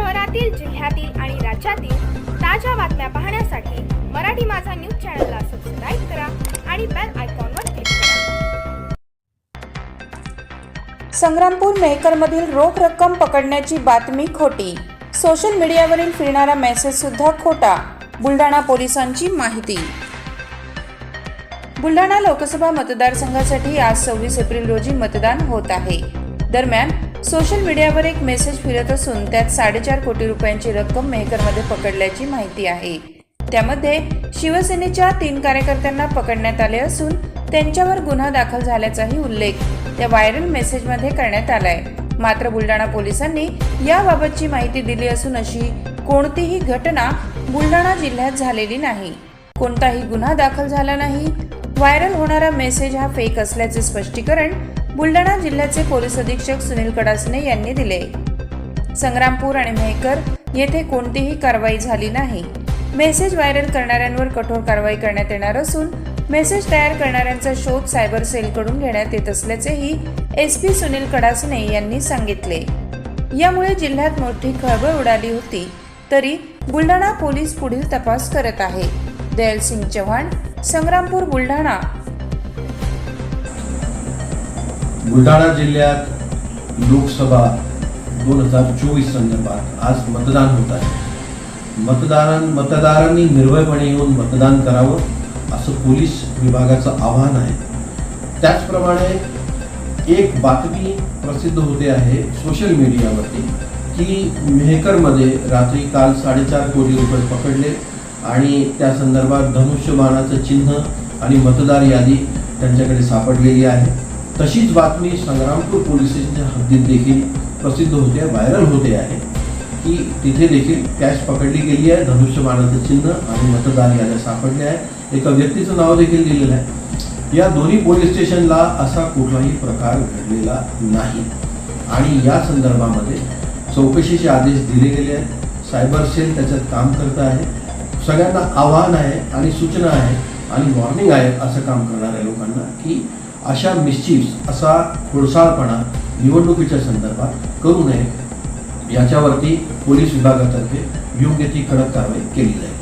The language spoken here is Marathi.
शहरातील जिल्ह्यातील आणि राज्यातील ताज्या बातम्या पाहण्यासाठी मराठी माझा न्यूज चॅनलला सबस्क्राईब करा आणि बेल आयकॉनवर क्लिक करा. संग्रामपूर मेहकरमधील रोख रक्कम पकडण्याची बातमी खोटी. सोशल मीडियावरील फिरणारा मेसेज सुद्धा खोटा. बुलढाणा पोलिसांची माहिती. बुलढाणा लोकसभा मतदारसंघासाठी आज सव्वीस एप्रिल रोजी मतदान होत आहे. दरम्यान सोशल मीडियावर एक मेसेज फिरत असून त्यात साडेचार कोटी रुपयांची रक्कम मेहकरमध्ये पकडल्याची माहिती आहे. त्यामध्ये शिवसेनेच्या तीन कार्यकर्त्यांना पकडण्यात आले असून त्यांच्यावर गुन्हा दाखल झाल्याचाही उल्लेख त्या व्हायरल मेसेजमध्ये करण्यात आलाय. मात्र बुलढाणा पोलिसांनी याबाबतची माहिती दिली असून अशी कोणतीही घटना बुलढाणा जिल्ह्यात झालेली नाही. कोणताही गुन्हा दाखल झाला नाही. व्हायरल होणारा मेसेज हा फेक असल्याचे स्पष्टीकरण बुलढाणा जिल्ह्याचे पोलीस अधीक्षक सुनील कडासने यांनी दिले. संग्रामपूर आणि मेहकर येथे कोणतीही कारवाई झाली नाही. मेसेज व्हायरल करणाऱ्यांवर कठोर कारवाई करण्यात येणार असून मेसेज तयार करणाऱ्यांचा शोध सायबर सेलकडून घेण्यात येत असल्याचेही एस पी सुनील कडासने यांनी सांगितले. यामुळे जिल्ह्यात मोठी खळबळ उडाली होती तरी बुलढाणा पोलीस पुढील तपास करत आहे. दयाल सिंग चव्हाण संग्रामपूर बुलढाणा. बुलढाणा जिल्ह्यात लोकसभा दोन हजार चोवीस संदर्भात आज मतदान होत आहे. मतदारां मतदारांनी निर्भयपणे येऊन मतदान करावं असं पोलीस विभागाचं आव्हान आहे. त्याचप्रमाणे एक बातमी प्रसिद्ध होते आहे सोशल मीडियावरती की मेहकरमध्ये रात्री काल साडेचार कोटी रुपये पकडले आणि त्या संदर्भात धनुष्यबाणाचं चिन्ह आणि मतदार यादी त्यांच्याकडे सापडलेली आहे. तशीच बातमी संग्रामपूर पोलीस स्टेशनच्या हद्दीत देखील प्रसिद्ध होते व्हायरल होते आहे. की तिथे देखील कॅश पकडली गेली आहे धनुष्यबाणाचं चिन्ह आणि मतदार याद्या सापडल्या आहे. एका व्यक्तीचं नाव देखील दिलेलं आहे. या दोन्ही पोलीस स्टेशनला असा कुठलाही प्रकार घडलेला नाही. आणि या संदर्भामध्ये चौकशीचे आदेश दिले गेले आहेत. सायबर सेल त्याच्यात काम करत आहे. सगळ्यांना आव्हान आहे आणि सूचना आहे आणि वॉर्निंग आहे असं काम करणाऱ्या लोकांना की अशा मिस्चिप्स असा खोडसाळपणा निवडणुकीच्या संदर्भात करू नये. याच्यावरती पोलीस विभागातर्फे योग्य ती कडक कारवाई केली जाईल.